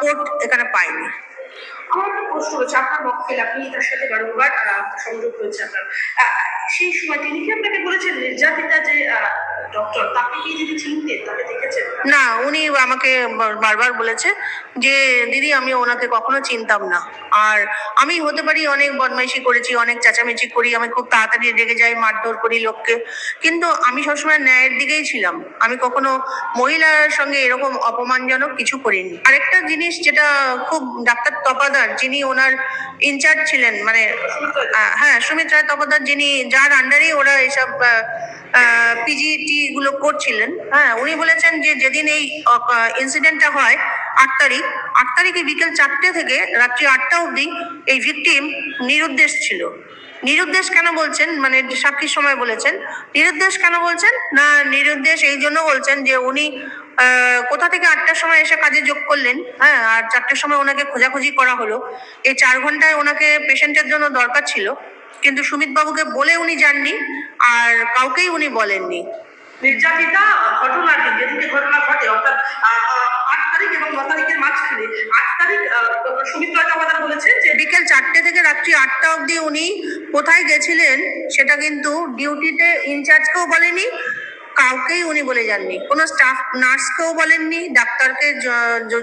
Court এখানে পাইনি আমার একটা প্রশ্ন রয়েছে, আপনার মক্কেল, আপনি তার সাথে বারংবার সংযোগ হয়েছে আপনার। সেই সময় তিনি কি আপনাকে বলেছেন, নির্যাতিতা যে না উনি আমাকে বারবার বলেছে যে দিদি আমি ওনাকে কখনো চিনতাম না। আর আমি হতে পারি অনেক বদমাইশি করেছি অনেক চেঁচামেচি করি আমি খুব তাড়াতাড়ি রেগে যাই মারধর করি লোককে। কিন্তু আমি সবসময় ন্যায়ের দিকেই ছিলাম। আমি কখনো মহিলার সঙ্গে এরকম অপমানজনক কিছু করিনি। আরেকটা জিনিস যেটা খুব ডাক্তার তপাদার যিনি ওনার ইনচার্জ ছিলেন মানে হ্যাঁ সুমিত রায় তপাদার যিনি যার আন্ডারেই ওরা এসব পিজিটি গুলো করছিলেন। হ্যাঁ উনি বলেছেন যে যেদিন এই ইনসিডেন্টটা হয়, আট তারিখ, আট তারিখে বিকেল চারটে থেকে রাত্রি আটটা অবধি এই ভিকটিম নিরুদ্দেশ ছিল। নিরুদ্দেশ কেন বলছেন? মানে সাক্ষীর সময় বলেছেন। নিরুদ্দেশ কেন বলছেন? না, নিরুদ্দেশ এই জন্য বলছেন যে উনি কোথা থেকে আটটার সময় এসে কাজে যোগ করলেন? হ্যাঁ আর চারটের সময় ওনাকে খোঁজাখুঁজি করা হলো। এই চার ঘন্টায় ওনাকে পেশেন্টের জন্য দরকার ছিল। কিন্তু সুমিত বাবুকে বলে উনি যাননি। আর কাউকেই উনি বলেননি। নির্যাতিতা ঘটনার দিন যেদিকে ঘটনা ঘটে অর্থাৎ আট তারিখ এবং ন তারিখের মাঝখানে আট তারিখ সুমিত রায় বলেছেন যে বিকেল চারটে থেকে রাত্রি আটটা অবধি উনি কোথায় গেছিলেন সেটা কিন্তু ডিউটিতে ইনচার্জকেও বলেনি কাউকেই উনি বলে যাননি। কোনো স্টাফ নার্সকেও বলেননি ডাক্তারকে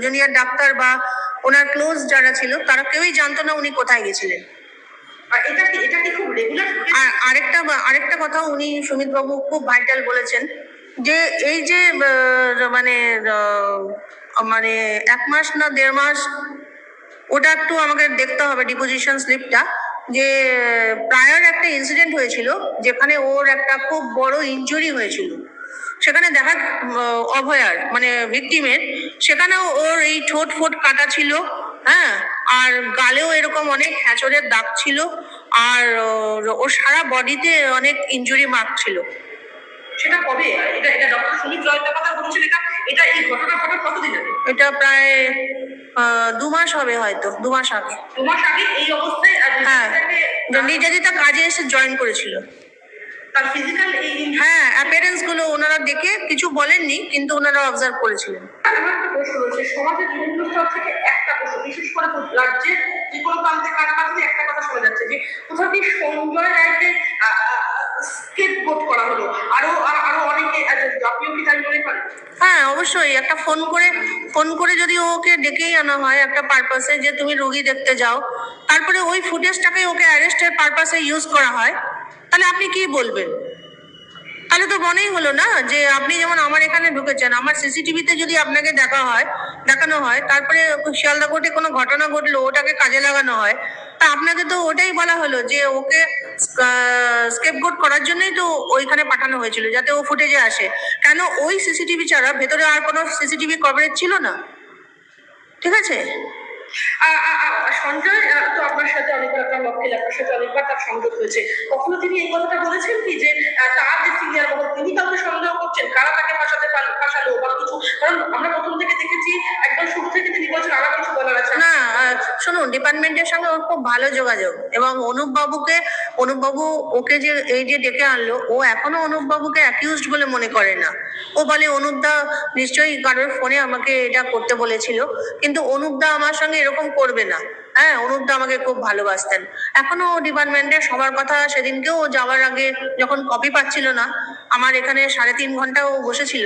জুনিয়র ডাক্তার বা ওনার ক্লোজ যারা ছিল তারা কেউই জানতো না উনি কোথায় গেছিলেন। এটা খুব রেগুলার আর আরেকটা আরেকটা কথা উনি সুমিত বাবু খুব ভাইটাল বলেছেন, যে এই যে মানে মানে এক মাস না দেড় মাস, ওটা একটু আমাকে দেখতে হবে ডিপোজিশন স্লিপটা যে প্রায়র একটা ইনসিডেন্ট হয়েছিল, যেখানে ওর একটা খুব বড় ইনজুরি হয়েছিল। সেখানে দেখা অভয়ার মানে ভিকটিমের সেখানেও ওর এই ঠোঁট ফোট কাটা ছিল হ্যাঁ? আর গালেও এরকম অনেক হ্যাচরের দাগ ছিল আর ওর ওর সারা বডিতে অনেক ইনজুরি মার্ক ছিল। সেটা কবে? এটা এটা ডক্টর সুমিত কথা বলছেন এটা এটা এই ঘটনা ঘটার কতদিন আগে? এটা প্রায় দু মাস হবে হয়তো দু মাস আগে। দু মাস আগে এই অবস্থায় হ্যাঁ নির্যাতিতাকে, নির্যাতিতা কাজে এসে জয়েন করেছিল তার ফিজিক্যাল এই injury- হ্যাঁ অ্যাপিয়ারেন্সগুলো ওনারা দেখে কিছু বলেননি কিন্তু ওনারা অবজার্ভ করেছিলেন। সমাজের বিভিন্ন স্তর থেকে একটা প্রশ্ন বিশেষ করে রাজ্যের যে কোনো প্রান্তে কার একটা কথা শোনা যাচ্ছে যে কোথাও কি সঞ্জয় রায়কে স্কেপ বোট করা হলো? আরও আরও অনেকে আপনিও কি তাই মনে করেন? হ্যাঁ অবশ্যই একটা ফোন করে ফোন করে যদি ওকে ডেকেই আনা হয় একটা পারপাসে যে তুমি রোগী দেখতে যাও তারপরে ওই ফুটেজটাকে ওকে অ্যারেস্টের পারপাসে ইউজ করা হয়। তাহলে আপনি কি বলবেন? তাহলে তো মনেই হলো না যে আপনি যেমন আমার এখানে ঢুকেছেন, আমার সিসিটিভিতে যদি আপনাকে দেখা হয়, দেখানো হয়, তারপরে শিয়ালদা কোর্টে কোনো ঘটনা ঘটলো, ওটাকে কাজে লাগানো হয়, তা আপনাকে তো ওটাই বলা হলো যে ওকে স্কেপ স্কেপগোট করার জন্যই তো ওইখানে পাঠানো হয়েছিল, যাতে ও ফুটেজে আসে। কেন ওই সিসিটিভি ছাড়া ভেতরে আর কোনো সিসিটিভি কভারেজ ছিল না? ঠিক আছে? সঞ্জয় তো আপনার সাথে অনেকবার আপনার মক্কেল আপনার সাথে অনেকবার তার সংযোগ হয়েছে। কখনো তিনি এই কথাটা বলেছেন কি যে তার যে সিনিয়র মহল তিনি কাউকে সন্দেহ করছেন, কারা তাকে ফাঁসাতে ফাঁসালো বা কিছু? কারণ আমরা প্রথম থেকে দেখেছি, একদম শুরু থেকে তিনি বলছেন আমার কিছু বলার আছে। না শুনুন, ডিপার্টমেন্টের সঙ্গে ওর খুব ভালো যোগাযোগ এবং অনুপ বাবুকে অনুপ বাবু ওকে যে, এই যে ডেকে আনলো, ও এখনও অনুপ বাবুকে অ্যাকিউজড বলে মনে করে না। ও বলে অনুপদা নিশ্চয়ই কারোর ফোনে আমাকে এটা করতে বলেছিল, কিন্তু অনুপদা আমার সঙ্গে এরকম করবে না। হ্যাঁ অনুপদা আমাকে খুব ভালোবাসতেন। এখনও ডিপার্টমেন্টে সবার কথা সেদিনকেও যাওয়ার আগে যখন কপি পাচ্ছিল না, আমার এখানে সাড়ে তিন ঘণ্টা ও বসেছিল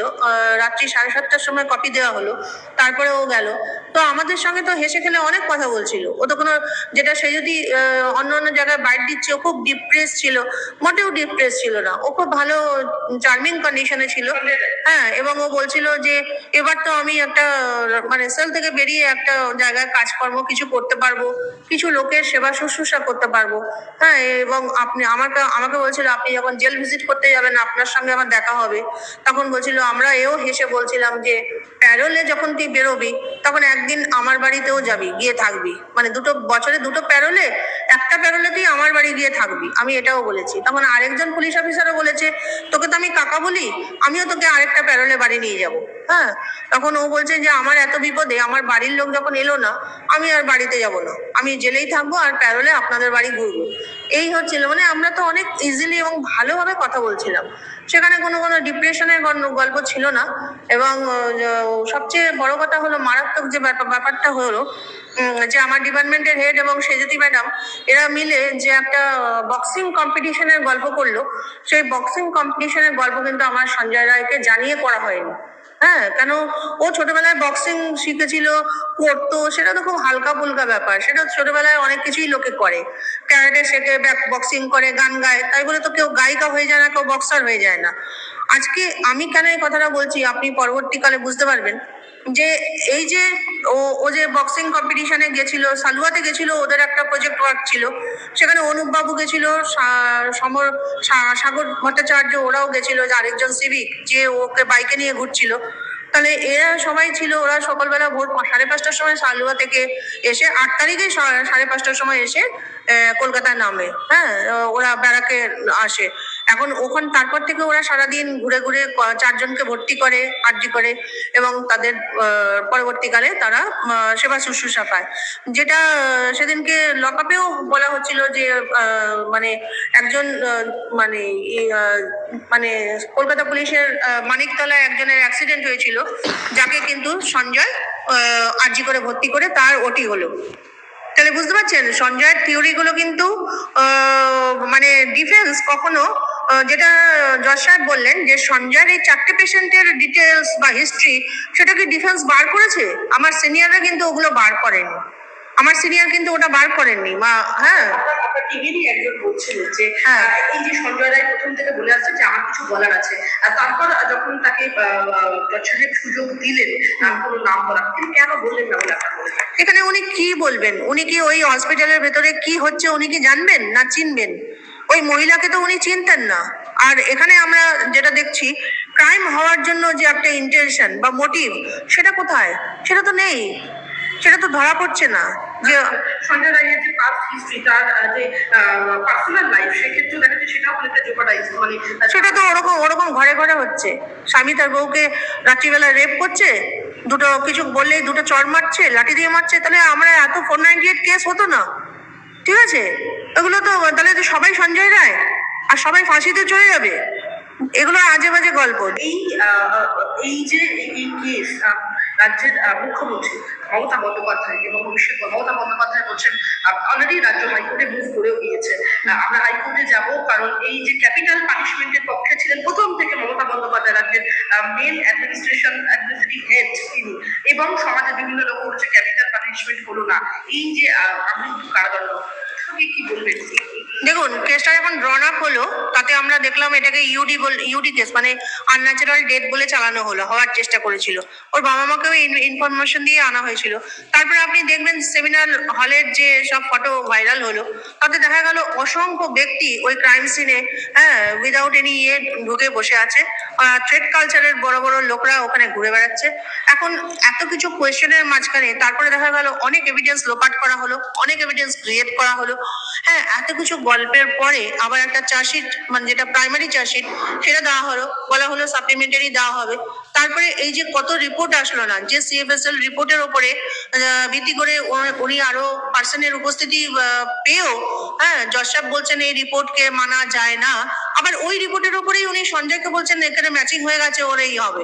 রাত্রি সাড়ে সাতটার সময় কপি দেওয়া হলো তারপরে ও গেল। তো আমাদের সঙ্গে তো হেসে খেলে অনেক কথা বলছিল। ও তো কোনো, যেটা সে যদি অন্য অন্য জায়গায় বাইট দিচ্ছে, ও খুব ডিপ্রেস ছিল। মোটেও ডিপ্রেস ছিল না। ও খুব ভালো চার্মিং কন্ডিশনে ছিল। হ্যাঁ এবং ও বলছিল যে এবার তো আমি একটা মানে সেল থেকে বেরিয়ে একটা জায়গায় কাজকর্ম কিছু করতে পারব, কিছু লোকের সেবা শুশ্রূষা করতে পারব। হ্যাঁ এবং আপনি, আমাকে আমাকে বলছিল, আপনি যখন জেল ভিজিট করতে যাবেন, আপনার সঙ্গে আমার দেখা হবে। তখন বলছিল, আমরা এও হেসে বলছিলাম যে প্যারোলে যখন তুই বেরোবি, তখন একদিন আমার বাড়িতেও যাবি, গিয়ে থাকবি। মানে দুটো, বছরে দুটো প্যারোলে একটা প্যারোলে তুই আমার বাড়ি গিয়ে থাকবি। আমি এটাও বলেছি। তখন আরেকজন পুলিশ অফিসারও বলেছে, তোকে তো আমি কাকা বলি, আমিও তোকে আরেকটা প্যারোলে বাড়ি নিয়ে যাব। হ্যাঁ? তখন ও বলছে যে, আমার এত বিপদে আমার বাড়ির লোক যখন এলো না, আমি আর বাড়িতে যাব না। আমি জেলেই থাকব আর প্যারোলে আপনাদের বাড়ি ঘুরবো। এই হচ্ছিল মানে আমরা তো অনেক ইজিলি এবং ভালোভাবে কথা বলছিলাম। সেখানে কোনো কোনো ডিপ্রেশনের গল্প ছিল না। এবং সবচেয়ে বড় কথা হলো, মারাত্মক যে ব্যাপার- ব্যাপারটা হলো যে আমার ডিপার্টমেন্টের হেড এবং সেজুতি ম্যাডাম এরা মিলে যে একটা বক্সিং কম্পিটিশনের গল্প করল। সেই বক্সিং কম্পিটিশনের গল্প কিন্তু আমার সঞ্জয় রায়কে জানিয়ে করা হয়নি। হ্যাঁ কেন ও ছোটবেলায় বক্সিং শিখেছিল, করতো, সেটা তো খুব হালকা ফুলকা ব্যাপার। সেটা ছোটবেলায় অনেক কিছুই লোকে করে। ক্যারাটে শেখে বক্সিং করে, গান গায়, তাই বলে তো কেউ গায়িকা হয়ে যায় না, কেউ বক্সার হয়ে যায় না। আজকে আমি কেন এই কথাটা বলছি, আপনি পরবর্তীকালে বুঝতে পারবেন। যে এই যে ও ও যে বক্সিং কম্পিটিশনে গেছিল, সালুয়াতে গেছিল, ওদের একটা প্রজেক্ট ওয়ার্ক ছিল। সেখানে অনুপ বাবু গেছিল সমর সাগর ভট্টাচার্য ওরাও গেছিল, যে আরেকজন সিভিক যে ওকে বাইকে নিয়ে ঘুরছিল। তাহলে এরা সবাই ছিল, ওরা সকালবেলা ভোর সাড়ে পাঁচটার সময় সালুয়া থেকে এসে আট তারিখে সাড়ে পাঁচটার সময় এসে কলকাতায় নামে। হ্যাঁ ওরা ব্যারাকে আসে। এখন ওখান, তারপর থেকে ওরা সারাদিন ঘুরে ঘুরে চারজনকে ভর্তি করে, আর্জি করে এবং তাদের পরবর্তীকালে তারা সেবা শুশ্রূষা পায়। যেটা সেদিনকে লকআপেও বলা হচ্ছিল যে মানে একজন মানে মানে কলকাতা পুলিশের মানিকতলায় একজনের অ্যাক্সিডেন্ট হয়েছিল, যাকে কিন্তু সঞ্জয় আর্জি করে ভর্তি করে তার ওটি হলো। তাহলে বুঝতে পারছেন, সঞ্জয়ের থিওরি গুলো কিন্তু মানে ডিফেন্স কখনো যেটা জজ সাহেব বললেন যে সঞ্জয়ের এই চারটে পেশেন্টের ডিটেলস বা হিস্ট্রি সেটা কি ডিফেন্স বার করেছে? আমার সিনিয়ররা কিন্তু ওগুলো বার করেনি। আমার সিনিয়র কিন্তু ওটা বার করেননি। মা হ্যাঁ। টিভিরই একজন বলছিলেন যে হ্যাঁ। এই যে সঞ্জয় রায় প্রথম থেকে বলে আসছে যে আমার কিছু বলার আছে। আর তারপর যখন তাকে জজের সুযোগ দিলেন কোনো নাম বলা তিনি কেন বললেন না বলে এখানে উনি কি বলবেন? উনি কি ওই হসপিটালের ভেতরে কি হচ্ছে উনি কি জানবেন না চিনবেন? ওই মহিলাকে তো উনি চিনতেন না। আর এখানে আমরা যেটা দেখছি ক্রাইম হওয়ার জন্য যে একটা ইন্টেনশন বা মোটিভ সেটা কোথায়? সেটা তো নেই। সেটা তো ধরা পড়ছে না যে সঞ্জয় রায়ের যে পাস্ট হিস্ট্রি তার যে পার্সোনাল লাইফ সেক্ষেত্রে দেখা যাচ্ছে সেটাও অনেকটা জোপারাইজ মানে সেটা তো ওরকম ওরকম ঘরে ঘরে হচ্ছে। স্বামী তার বউকে রাত্রিবেলা রেপ করছে দুটো কিছু বললেই দুটো চর মারছে লাঠি দিয়ে মারছে তাহলে আমরা এত ফোর নাইনটি এইট কেস হতো না। ঠিক আছে? এগুলো তো, তাহলে তো সবাই সঞ্জয় রায়? আর সবাই ফাঁসিতে চলে যাবে? এগুলো আজে বাজে গল্প। এই এই যে এই- কেস রাজ্যের মুখ্যমন্ত্রী মমতা বন্দ্যোপাধ্যায় এবং অভিষেক, মমতা বন্দ্যোপাধ্যায় বলছেন অলরেডি রাজ্য হাইকোর্টে মুভ করেও গিয়েছে। আমরা হাইকোর্টে যাব কারণ এই যে ক্যাপিটাল পানিশমেন্টের পক্ষে ছিলেন প্রথম থেকে মমতা বন্দ্যোপাধ্যায় রাজ্যের মেন অ্যাডমিনিস্ট্রেশন অ্যাডমিনিস্ট্রেটিভ হেড তিনি। এবং সমাজের বিভিন্ন লোক বলছে ক্যাপিটাল পানিশমেন্ট হলো না। এই যে আমৃত্যু কারাদণ্ড দেখুন কেসটা যখন ড্রন আপ হলো, তাতে আমরা দেখলাম এটাকে ইউডি ইউডি কেস মানে আনন্যাচারাল ডেথ বলে চালানো হলো, হওয়ার চেষ্টা করেছিল। ওর বাবা মাকেও ইনফরমেশন দিয়ে আনা হয়েছিল। তারপরে আপনি দেখবেন সেমিনার হলের যে সব ফটো ভাইরাল হলো, তাতে দেখা গেল অসংখ্য ব্যক্তি ওই ক্রাইম সিনে হ্যাঁ উইদাউট এনি ইয়ে ঢুকে বসে আছে। থ্রেড কালচারের বড় বড় লোকরা ওখানে ঘুরে বেড়াচ্ছে। এখন এত কিছু কোয়েশ্চেনের মাঝখানে তারপরে দেখা গেল অনেক এভিডেন্স লোপাট করা হলো অনেক এভিডেন্স ক্রিয়েট করা হলো। হ্যাঁ এত কিছু গল্পের পরে আবার একটা চার্জশিট মানে যেটা প্রাইমারি চার্জশিট সেটা দেওয়া হলো। বলা হলো সাপ্লিমেন্টারি দেওয়া হবে। তারপরে এই যে কত রিপোর্ট আসলো না যে সিএফএসএল রিপোর্টের আহ, ভিত্তি করে উনি আরও পার্সনের উপস্থিতি পেয়েও হ্যাঁ সাহেব বলছেন এই রিপোর্টকে মানা যায় না। আবার ওই রিপোর্টের উপরেই উনি সঞ্জয়কে বলছেন এখানে ম্যাচিং হয়ে গেছে, ওর এই হবে।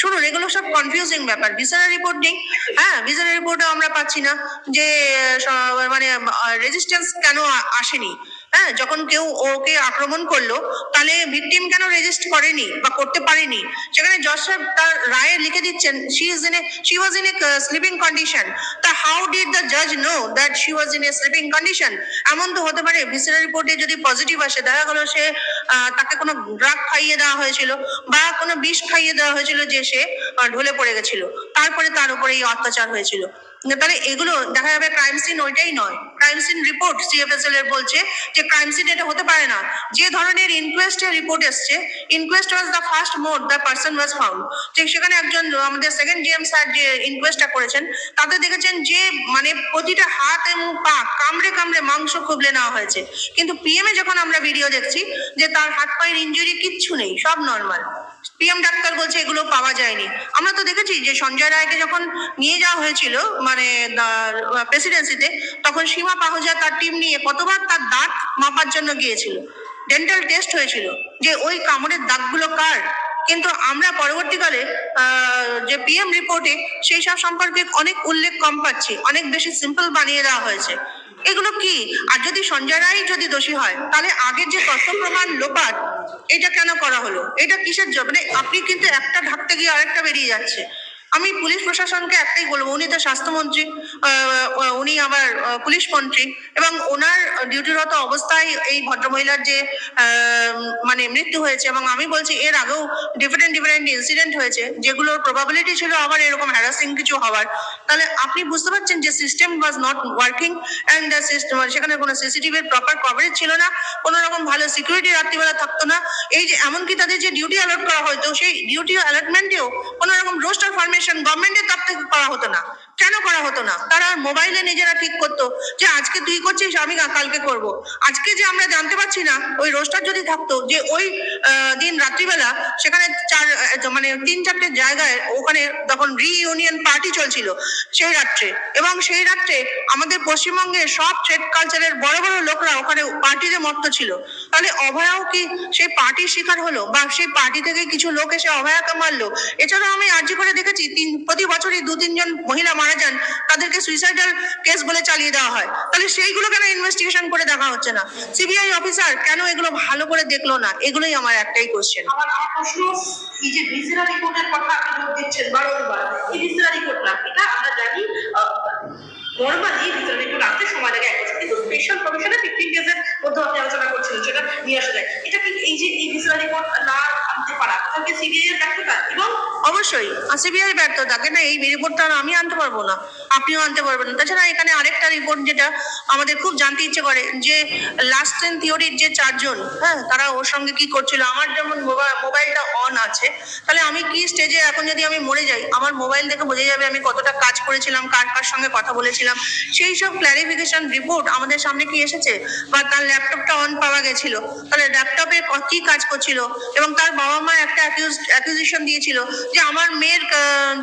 শুনুন, এগুলো সব কনফিউজিং ব্যাপার। ভিসারা রিপোর্ট নেই হ্যাঁ ভিসারা রিপোর্টও আমরা পাচ্ছি না যে মানে রেজিস্ট্যান্স কেন আসেনি? হ্যাঁ যখন কেউ ওকে আক্রমণ করল, তাহলে ভিকটিম কেন রেজিস্ট করেনি বা করতে পারেনি? সেখানে জজ সাহেব তার রায়ে লিখে দিচ্ছেন she is in a she was in a sleeping condition তা হাউ ডিড দ্য জাজ know that she was in a sleeping condition এমন তো হতে পারে ভিসেরা রিপোর্টে যদি পজিটিভ আসে, দেখা গেলো সে তাকে কোনো ড্রাগ খাইয়ে দেওয়া হয়েছিল বা কোনো বিষ খাইয়ে দেওয়া হয়েছিল যে সে ঢলে পড়ে গেছিল। তারপরে তার উপরে এই অত্যাচার হয়েছিল। তাহলে এগুলো দেখা যাবে ক্রাইম সিন ওইটাই নয়। ক্রাইম সিন রিপোর্ট সিএফএসএল এর বলছে যে ক্রাইম সিন এটা হতে পারে না। যে ধরনের ইনকোয়েস্টের রিপোর্ট এসছে inquest was the first mode the person was found ঠিক সেখানে একজন, আমাদের সেকেন্ড জিএম স্যার যে ইনকোয়েস্টটা করেছেন, তাতে দেখেছেন যে মানে প্রতিটা হাত এবং পা কামড়ে কামড়ে মাংস খুবলে নেওয়া হয়েছে। কিন্তু পিএমএ যখন আমরা ভিডিও দেখছি, যে তার হাত পায়ের ইনজুরি কিচ্ছু নেই, সব নর্মাল পিএম ডাক্তার বলছে এগুলো পাওয়া যায়নি। আমরা তো দেখেছি যে সঞ্জয় রায়কে যখন নিয়ে যাওয়া হয়েছিল মানে প্রেসিডেন্সিতে তখন সীমা পাহজা তার টিম নিয়ে কতবার তার দাঁত মাপার জন্য গিয়েছিল। ডেন্টাল টেস্ট হয়েছিল যে ওই কামড়ের দাগগুলো কার? কিন্তু আমরা পরবর্তীকালে যে পিএম রিপোর্টে সেই সব সম্পর্কে অনেক উল্লেখ কম পাচ্ছি, অনেক বেশি সিম্পল বানিয়ে দেওয়া হয়েছে। এগুলো কি? আর যদি সঞ্জয় রায় যদি দোষী হয়, তাহলে আগের যে তথ্য প্রমাণ লোপাট, এটা কেন করা হলো? এটা কিসের জন্য মানে আপনি কিন্তু একটা ঢাকতে গিয়ে আরেকটা বেরিয়ে যাচ্ছে। আমি পুলিশ প্রশাসনকে একটাই বলব, উনি তো স্বাস্থ্যমন্ত্রী। উনি আবার পুলিশ মন্ত্রী এবং ওনার ডিউটিরত অবস্থায় এই ভদ্রমহিলার যে মানে মৃত্যু হয়েছে এবং আমি বলছি এর আগেও ডিফারেন্ট ডিফারেন্ট ইনসিডেন্ট হয়েছে যেগুলোর প্রবাবিলিটি ছিল আবার এরকম হ্যারাসিং কিছু হওয়ার। তাহলে আপনি বুঝতে পারছেন যে system was not working and the system সেখানে কোনো সিসিটিভির প্রপার কভারেজ ছিল না, কোনো রকম ভালো সিকিউরিটি রাত্রিবেলা থাকতো না। এই যে এমনকি তাদের যে ডিউটি অ্যালার্ট করা হতো, সেই ডিউটি অ্যালটমেন্টেও কোনো রকম রোস্টার ফরমেশন গভর্নমেন্টের তরফ থেকে করা হতো না। কেন করা হতো না? তারা মোবাইলে নিজেরা ঠিক করতো যে আজকে তুই করছিস, আমি কালকে করব। আজকে যে আমরা জানতে পারছি না, ওই রোস্টার যদি থাকতো, যে ওই দিন রাত্রিবেলা সেখানে চার মানে তিন চারটে জায়গায় ওখানে তখন রিইউনিয়ন পার্টি চলছিল, সেই রাত্রে। এবং সেই রাত্রে আমাদের পশ্চিমবঙ্গে সব ট্রেড কালচারের বড় বড় লোকরা ওখানে পার্টিতে মত্ত ছিল। তাহলে অভয়াও কি সেই পার্টির শিকার হলো? বা সেই পার্টি থেকে কিছু লোক এসে অভয়াকে মারলো এছাড়াও আমি আর্জি করে দেখেছি, তিন, প্রতি বছরই দু, তিনজন মহিলা মারা যান। তাদেরকে সুইসাইডাল কেস বলে চালিয়ে দেওয়া হয়। তাহলে সেইগুলো কেন ইনভেস্টিগেশন করে দেখা হচ্ছে না? সিবিআই অফিসার কেন এগুলো ভালো করে দেখল না? এগুলোই আমার একটাই কোশ্চেন আমার প্রশ্ন, এই যে ভিসেরা রিপোর্টের কথা আপনি দিচ্ছেন বারংবার, এই ভিসেরা রিপোর্ট না, এটা আমরা জানি স্পেশাল কমিশনে ফিফটিন ডেজের মধ্যে আপনি আলোচনা করছিলেন, সেটা নিয়ে আসা যায়। এটা কি এই যে এই ভিসা রিপোর্ট না আনতে পারা, কোথাও কি সিবিআই এর ব্যর্থতা? এবং অবশ্যই সিবিআই ব্যর্থ থাকে না এই রিপোর্টটা আমি আনতে পারব না? আপনিও আনতে পারবেন। তাছাড়া এখানে আরেকটা রিপোর্ট যেটা আমাদের খুব জানতে ইচ্ছে করে, যে লাস্ট ট্রেন থিওরির যে চারজন হ্যাঁ তারা ওর সঙ্গে কি করছিল, আমার যেমন মোবাইলটা অন আছে, তাহলে আমি কি স্টেজে এখন যদি আমি মরে যাই, আমার মোবাইল দেখে বোঝা যাবে আমি কতটা কাজ করেছিলাম, কার কার সঙ্গে কথা বলেছিলাম, সেই সব ক্ল্যারিফিকেশন রিপোর্ট আমাদের সামনে কি এসেছে? বা তার ল্যাপটপটা অন পাওয়া গেছিল, তাহলে ল্যাপটপে কি কাজ করছিল, এবং তার বাবা মা একটা অ্যাকিউজিশন দিয়েছিল, যে আমার মেয়ের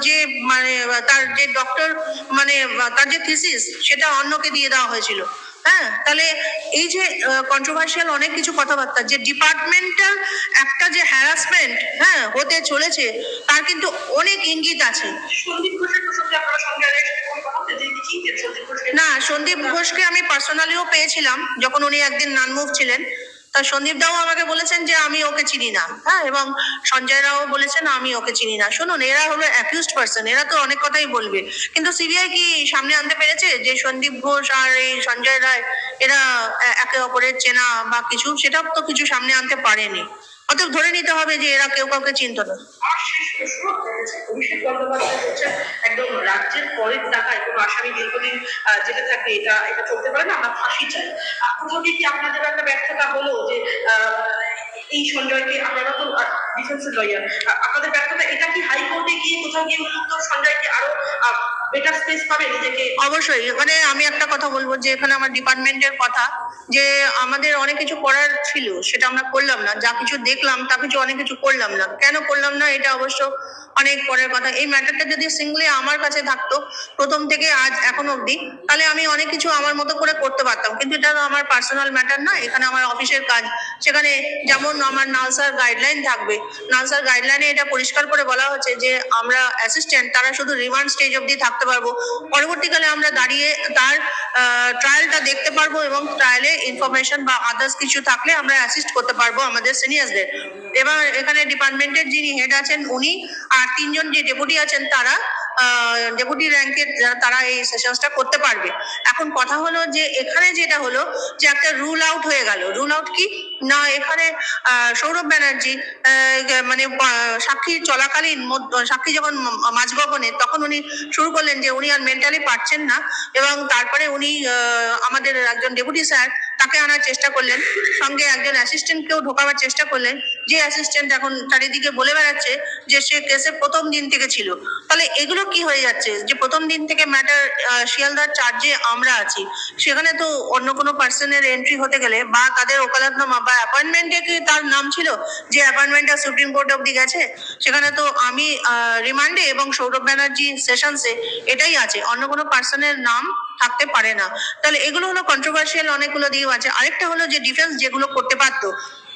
যে মানে তার যে ডক্টর মানে তার যে থিসিস সেটা অন্যকে দিয়ে দেওয়া হয়েছিল। হ্যাঁ? তাহলে এই যে কন্ট্রোভার্সিয়াল অনেক কিছু কথাবার্তা যে ডিপার্টমেন্টাল একটা যে হ্যারাসমেন্ট হ্যাঁ হতে চলেছে তার কিন্তু অনেক ইঙ্গিত আছে। না সন্দীপ ঘোষকে আমি পার্সোনালিও পেয়েছিলাম যখন উনি একদিন নানমুখ ছিলেন। তা সন্দীপ দাও আমাকে বলেছেন যে আমি ওকে চিনি না। হ্যাঁ এবং সঞ্জয় রাও বলেছেন আমি ওকে চিনি না। শুনুন, এরা হলো অ্যাকিউজড পার্সন এরা তো অনেক কথাই বলবে। কিন্তু সিবিআই কি সামনে আনতে পেরেছে যে সন্দীপ ঘোষ আর এই সঞ্জয় রায়, এরা একে অপরের চেনা বা কিছু? সেটা তো কিছু সামনে আনতে পারেনি। অতএব ধরে নিতে হবে যে এরা কেউ কাউকে চিনতো না। থাকবে এটা এটা চলতে পারে না চাই। কি আপনাদের একটা ব্যর্থতা হলো যে এই আপনাদের ব্যর্থতা, এটা কি হাইকোর্টে গিয়ে কোথাও গিয়ে উন্মুক্ত সঞ্জয়কে আরও বেটার স্পেস পাবে নিজেকে। অবশ্যই এখানে আমি একটা কথা বলব যে এখানে আমার ডিপার্টমেন্টের কথা, যে আমাদের অনেক কিছু করার ছিল, সেটা আমরা করলাম না। যা কিছু দেখলাম, তা কিছু অনেক কিছু করলাম না। কেন করলাম না? এটা অবশ্য অনেক পরের কথা। এই ম্যাটারটা যদি সিঙ্গলি আমার কাছে থাকতো, প্রথম থেকে আজ, এখন অবধি, তাহলে আমি অনেক কিছু আমার মতো করে করতে পারতাম। কিন্তু এটা আমার পার্সোনাল ম্যাটার না, এখানে আমার অফিসের কাজ। সেখানে যেমন আমার নালসার গাইডলাইন থাকবে নালসার গাইডলাইনে এটা পরিষ্কার করে বলা হচ্ছে যে আমরা অ্যাসিস্ট্যান্ট তারা শুধু রিমান্ড স্টেজ অবধি থাকতে পারব। পরবর্তীকালে আমরা দাঁড়িয়ে তার ট্রায়ালটা দেখতে পারব এবং ট্রায়ালে ইনফরমেশন বা আদার্স কিছু থাকলে আমরা অ্যাসিস্ট করতে পারব আমাদের সিনিয়রদের এবার এখানে ডিপার্টমেন্টের যিনি হেড আছেন উনি আর তিনজন যে ডেপুটি আছেন তারা ডেপুটি র্যাঙ্কের তারা এই সেশনসটা করতে পারবে। এখন কথা হলো যে, এখানে যেটা হলো যে, একটা রুল আউট হয়ে গেল। রুল আউট কি? না, এখানে সৌরভ ব্যানার্জি মানে সাক্ষী চলাকালীন সাক্ষী যখন ম- মাঝগগনে, তখন উনি শুরু করলেন যে, উনি আর মেন্টালি পারছেন না। এবং তারপরে উনি আমাদের একজন ডেপুটি স্যার তাকে আনার চেষ্টা করলেন। সঙ্গে একজন অ্যাসিস্ট্যান্টকেও ঢোকাবার চেষ্টা করলেন। যে অ্যাসিস্ট্যান্ট এখন চারিদিকে বলে বেড়াচ্ছে যে সে কেসে প্রথম দিন থেকে ছিল। তাহলে এগুলো কি হয়ে যাচ্ছে? যে প্রথম দিন থেকে ম্যাটার শিয়ালদার চার্জে আমরা আছি। সেখানে তো অন্য কোনো পার্সনের এন্ট্রি হতে গেলে বা তাদের ওকালতনামা বা অ্যাপয়েন্টমেন্টে কি তার নাম ছিল? যে অ্যাপয়েন্টমেন্টটা সুপ্রিম কোর্ট অব্দি গেছে? সেখানে তো আমি রিমান্ডে এবং সৌরভ ব্যানার্জি সেশনসে এটাই আছে। অন্য কোনো পার্সনের নাম থাকতে পারে না। তাহলে এগুলো হলো কন্ট্রোভার্সিয়াল অনেকগুলো দিক আছে। আরেকটা হলো যে ডিফেন্স যেগুলো করতে পারতো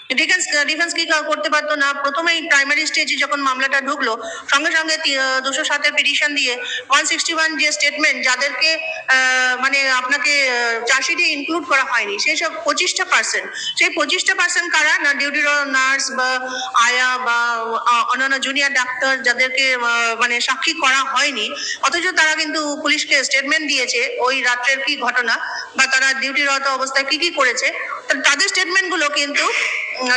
ডিফেন্স ডিফেন্স কি করতে পারতো না। প্রথমেই প্রাইমারি স্টেজে যখন মামলাটা ঢুকলো, সঙ্গে সঙ্গে দুশো সাতের পিটিশন দিয়ে ওয়ান সিক্সটি ওয়ান যে স্টেটমেন্ট যাদেরকে মানে আপনাকে চার্জশিটে ইনক্লুড করা হয়নি, সেই সব পঁচিশটা পার্সেন্ট সেই পঁচিশটা পার্সেন্ট কারা? না ডিউটি নার্স বা আয়া বা অন্যান্য জুনিয়র ডাক্তার যাদেরকে মানে সাক্ষী করা হয়নি, অথচ তারা কিন্তু পুলিশকে স্টেটমেন্ট দিয়েছে ওই রাত্রের কি ঘটনা বা তারা ডিউটিরত অবস্থায় কি কি করেছে। তাদের স্টেটমেন্টগুলো কিন্তু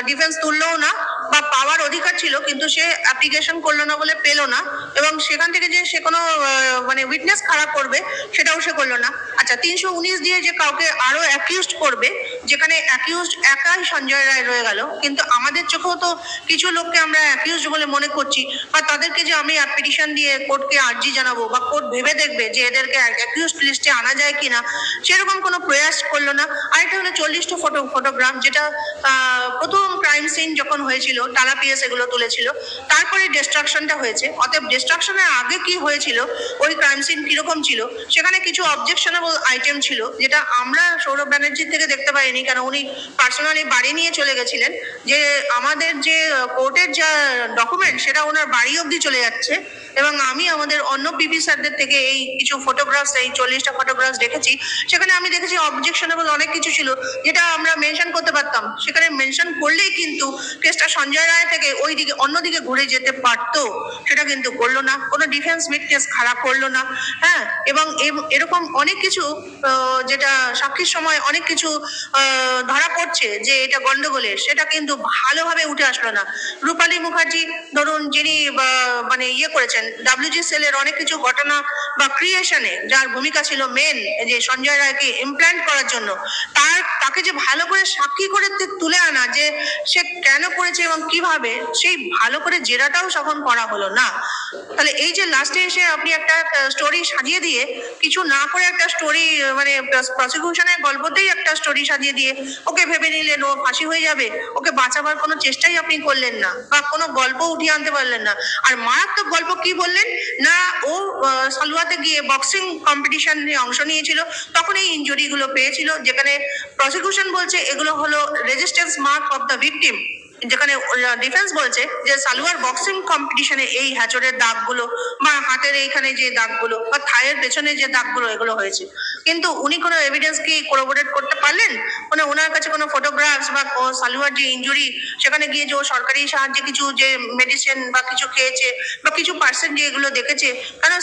ডিফেন্স তুললেও না, বা পাওয়ার অধিকার ছিল, কিন্তু সে অ্যাপ্লিকেশন করল না বলে পেল না, এবং সেখান থেকে যে সে কোনো মানে উইটনেস খারাপ করবে, সেটাও সে করল না। আচ্ছা তিনশো উনিশ দিয়ে যে কাউকে আরও অ্যাকিউজড করবে যেখানে অ্যাকিউজড একাই সঞ্জয় রায় রয়ে গেল, কিন্তু আমাদের চোখেও তো কিছু লোককে আমরা অ্যাকিউজড বলে মনে করছি, বা তাদেরকে যে আমি পিটিশন দিয়ে কোর্টকে আর্জি জানাব, বা কোর্ট ভেবে দেখবে যে এদেরকে অ্যাকিউজড লিস্টে আনা যায় কিনা, সেরকম কোনো প্রয়াস করল না। আরেকটা হলো চল্লিশটা ফটো ফটোগ্রাফ যেটা প্রথম ক্রাইম সিন যখন হয়েছিল টালা পিএস এগুলো তুলেছিল, তারপরে ডিস্ট্রাকশনটা হয়েছে। অতএব ডিস্ট্রাকশনের আগে কি হয়েছিল, ওই ক্রাইম সিন কীরকম ছিল, সেখানে কিছু অবজেকশনেবল আইটেম ছিল, যেটা আমরা সৌরভ ব্যানার্জির থেকে দেখতে পাইনি কেন উনি পার্সোনালি বাড়ি নিয়ে চলে গেছিলেন। যে আমাদের যে কোর্টের যা ডকুমেন্ট সেটা ওনার বাড়ি অব্দি চলে যাচ্ছে। এবং আমি আমাদের অন্য পিপি স্যারদের থেকে এই কিছু ফটোগ্রাফস এই চল্লিশটা ফটোগ্রাফস দেখেছি। সেখানে আমি দেখেছি অবজেকশনেবল অনেক কিছু ছিল, যেটা আমরা মেনশন করতে পারতাম। সেখানে মেনশন করলেই কিন্তু কেসটা সঞ্জয় রায় থেকে ওই দিকে অন্যদিকে ঘুরে যেতে পারতো। সেটা কিন্তু করল না। কোনো ডিফেন্স উইটনেস খারাপ করল না। হ্যাঁ এবং এরকম অনেক কিছু যেটা সাক্ষীর সময় অনেক কিছু ধরা পড়ছে যে এটা গন্ডগোলের। সেটা কিন্তু ভালোভাবে উঠে আসলো না। রূপালী মুখার্জি, ধরুন যিনি মানে ইয়ে করেছেন ডাব্লিউজি সেলের অনেক কিছু ঘটনা বা ক্রিয়েশনে যার ভূমিকা ছিল মেন যে সঞ্জয় রায়কে ইমপ্ল্যান্ট করার জন্য, তার, তাকে যে ভালো করে সাক্ষী করে তুলে আনা, যে সে কেন করেছে এবং কীভাবে, সেই ভালো করে জেরাটাও তখন করা হলো না। তাহলে এই যে লাস্টে এসে আপনি একটা স্টোরি সাজিয়ে দিয়ে কিছু না করে একটা স্টোরি মানে প্রসিকিউশনের গল্পতেই একটা স্টোরি সাজিয়ে দিয়ে ওকে ভেবে নিলেন, ও ফাঁসি হয়ে যাবে, ওকে বাঁচাবার কোনো চেষ্টাই আপনি করলেন না বা কোনো গল্প উঠিয়ে আনতে পারলেন না। আর মারাত্মক গল্প কি বললেন? না, ও সালুয়াতে গিয়ে বক্সিং কম্পিটিশনে অংশ নিয়েছিল, তখন এই ইনজুরি গুলো পেয়েছিল, যেখানে প্রসিকিউশন বলছে এগুলো হলো resistance mark of the victim যেখানে ডিফেন্স বলছে যে সালুয়ার বক্সিং কম্পিটিশনে এই হ্যাচরের দাগগুলো বা হাতের এইখানে যে দাগগুলো বা থায়ের পেছনে যে দাগগুলো, এগুলো হয়েছে। কিন্তু উনি কোনো এভিডেন্স কি কোরোবোরেট করতে পারলেন? মানে ওনার কাছে কোনো ফটোগ্রাফস বা সালুয়ার যে ইঞ্জুরি সেখানে গিয়ে যে ও সরকারি সাহায্যে কিছু যে মেডিসিন বা কিছু খেয়েছে বা কিছু পার্সেন্ট যে এগুলো দেখেছে কারণ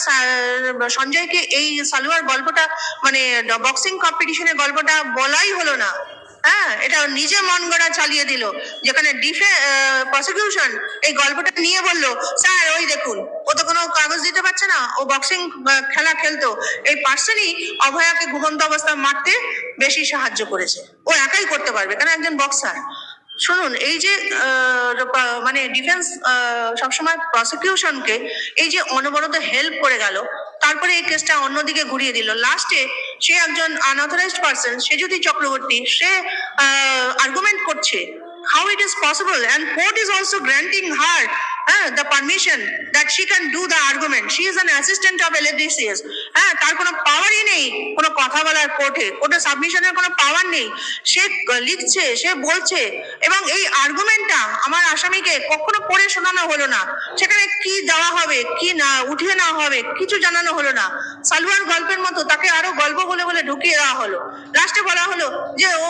সঞ্জয়কে এই সালুয়ার গল্পটা মানে বক্সিং কম্পিটিশনের গল্পটা বলাই হলো না? হ্যাঁ এটা নিজে মন গড়া চালিয়ে দিল। যেখানে ডিফে প্রসিকিউশন এই গল্পটা নিয়ে বলল, স্যার, ওই দেখুন, ও তো কোনো কাগজ দিতে পারছে না, ও বক্সিং খেলা খেলতো। এই পার্সনই অভয়াকে ঘুমন্ত অবস্থায় মারতে বেশি সাহায্য করেছে। ও একাই করতে পারবে কারণ একজন বক্সার শুনুন, এই যে মানে ডিফেন্স সবসময় প্রসিকিউশনকে এই যে অনবরত হেল্প করে গেল তারপরে এই কেসটা অন্যদিকে ঘুরিয়ে দিল। লাস্টে সে একজন আনঅথরাইজড পার্সন সে যদি চক্রবর্তী, সে আর্গুমেন্ট করছে how it is possible and court is also granting her uh, the permission that she can do the argument. She is an assistant of LFDCS হ্যাঁ তার কোনো পাওয়ারই নেই কোনো কথা বলার কোর্টে। কোর্টে সাবমিশনের কোনো পাওয়ার নেই। সে লিখছে সে বলছে এবং এই আর্গুমেন্টটা আমার আসামিকে কখনো পড়ে শোনানো হলো না। সেখানে কি দেওয়া হবে কি না উঠিয়ে নেওয়া হবে কিছু জানানো হলো না। সালুয়ার গল্পের মতো তাকে আরও গল্প বলে বলে ঢুকিয়ে দেওয়া হলো। লাস্টে বলা হলো যে ও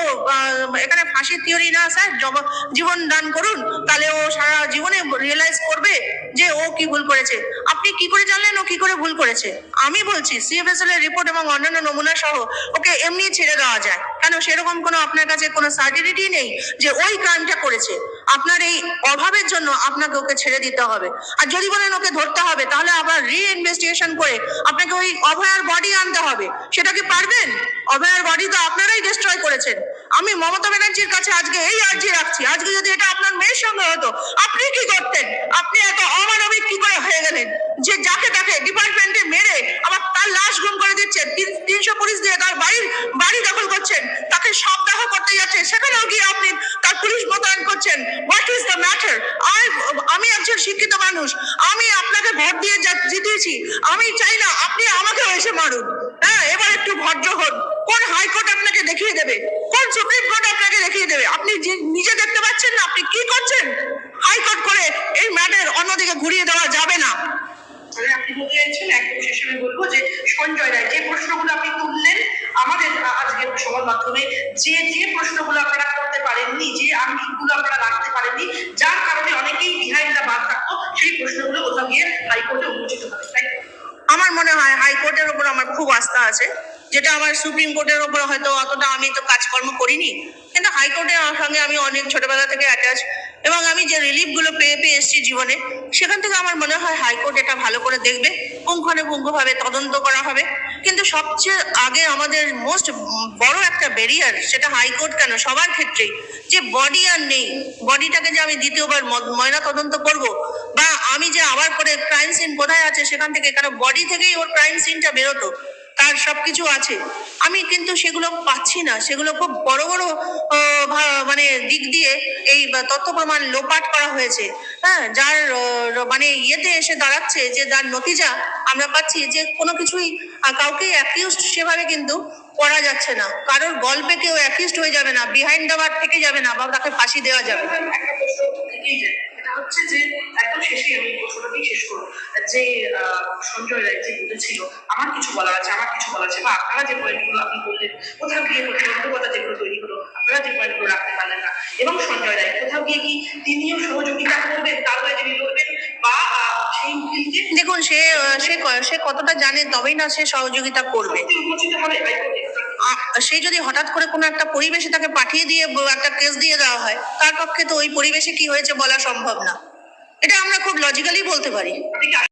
এখানে ফাঁসির থিওরি না স্যার? জব- জীবন দান করুন তাহলে ও সারা জীবনে রিয়েলাইজ করবে যে ও কি ভুল করেছে? আপনি কি করে জানলেন ও কি করে ভুল করেছে? আমি বলছি সিএফএসএল এর রিপোর্ট এবং অন্যান্য নমুনা সহ ওকে এমনি ছেড়ে দেওয়া যায়। কেন? সেরকম কোনো আপনার কাছে কোনো সার্টিফিটি নেই যে ওই ক্রাইমটা করেছে। আপনার এই অভাবের জন্য আপনাকে ওকে ছেড়ে দিতে হবে। আর যদি বলেন ওকে ধরতে হবে, তাহলে আবার রি ইনভেস্টিগেশন করে আপনাকে ওই অভয়ার বডি আনতে হবে। সেটা কি পারবেন? অভয়ার বডি তো আপনারাই ডিস্ট্রয় করেছেন। আমি মমতা ব্যানার্জির কাছে আজকে এই আর্জি রাখছি। আজকে যদি এটা আপনার মেয়ের সঙ্গে হতো, আপনি কি করতেন? আপনি এত অমানবিক কি করে হয়ে গেলেন? যে যাকে তাকে ডিপার্টমেন্টে মেরে আবার তার লাশ গুম করে দিচ্ছেন, তিন- তিনশো পুলিশ দিয়ে তার বাড়ির বাড়ি দখল করছেন, তাকে সবদাহ করতে যাচ্ছেন, সেখানেও গিয়ে আপনি তার পুলিশ মোতায়েন করছেন। হোয়াট ইজ দ্য ম্যাটার আমি একজন শিক্ষিত মানুষ, আমি আপনাকে ভোট দিয়ে জিতিয়েছি। আমি চাই না আপনি আমাকে এসে মারুন। হ্যাঁ এবার একটু ভদ্র হন। কোন হাইকোর্ট আপনাকে দেখিয়ে দেবে? কোন সুপ্রিম কোর্ট আপনাকে দেখিয়ে দেবে? আপনি যে- নিজে দেখতে পাচ্ছেন না আপনি কি করছেন? হাইকোর্ট করে এই ম্যাটার অন্যদিকে ঘুরিয়ে দেওয়া যাবে না। মানে আপনি বলতে চাইছেন একদম শেষে আমি বলব যে সঞ্জয় রায় যে প্রশ্নগুলো আপনি তুললেন আমাদের আজকের সবার মাধ্যমে যে যে প্রশ্নগুলো আপনারা করতে পারেননি যে আঙ্গিকগুলো আপনারা রাখতে পারেননি যার কারণে অনেকেই বিহাইন্ড দা বার থাকতো সেই প্রশ্নগুলো কোথাও গিয়ে হাইকোর্টে উন্মোচিত হবে তাই আমার মনে হয় হাইকোর্টের উপর আমার খুব আস্থা আছে। যেটা আমার সুপ্রিম কোর্টের ওপর হয়তো অতটা আমি তো কাজকর্ম করিনি। কিন্তু হাইকোর্টের সঙ্গে আমি অনেক ছোটবেলা থেকে অ্যাটাচ এবং আমি যে রিলিফগুলো পেয়ে পেয়ে এসেছি জীবনে, সেখান থেকে আমার মনে হয় হাইকোর্ট এটা ভালো করে দেখবে, পুঙ্খানুপুঙ্খভাবে তদন্ত করা হবে। কিন্তু সবচেয়ে আগে আমাদের মোস্ট বড় একটা ব্যারিয়ার সেটা হাইকোর্ট কেন? সবার ক্ষেত্রেই যে বডি আর নেই বডিটাকে যে আমি দ্বিতীয়বার ময়না তদন্ত করব বা আমি যে আবার করে ক্রাইম সিন কোথায় আছে সেখান থেকে কারণ বডি থেকেই ওর ক্রাইম সিনটা বেরোতো? তার সবকিছু আছে। আমি কিন্তু সেগুলো পাচ্ছি না। সেগুলো খুব বড় বড় মানে দিক দিয়ে এই তথ্য প্রমাণ লোপাট করা হয়েছে। হ্যাঁ যার মানে ইয়েতে এসে দাঁড়াচ্ছে যে যার নতিজা আমরা পাচ্ছি যে কোনো কিছুই কাউকে অ্যাকিউজড সেভাবে কিন্তু করা যাচ্ছে না। কারোর গল্পে কেউ অ্যাকিউজড হয়ে যাবে না বিহাইন্ড দ্য বার থেকে যাবে না বা তাকে ফাঁসি দেওয়া যাবে না। হচ্ছে যে একদম শেষে আমি প্রশ্নটাকেই শেষ করব। যে সঞ্জয় রায় যে বলেছিল আমার কিছু বলার আছে আমার কিছু বলার আছে বা আপনারা যে পয়েন্টগুলো আপনি বললেন কোথাও গিয়ে প্রতিবন্ধকতা যেগুলো তৈরি হলো আপনারা যে পয়েন্টগুলো রাখতে পারলেন না এবং সঞ্জয় রায় কোথাও গিয়ে কি তিনিও সহযোগিতা করবেন তার যিনি লড়বেন বা দেখুন সে সে সে কতটা জানে তবেই না সে সহযোগিতা করবে। উন্মোচিত হবে সে যদি হঠাৎ করে কোনো একটা পরিবেশে তাকে পাঠিয়ে দিয়ে একটা কেস দিয়ে দেওয়া হয়, তার পক্ষে তো ওই পরিবেশে কি হয়েছে বলা সম্ভব না। এটা আমরা খুব লজিক্যালি বলতে পারি।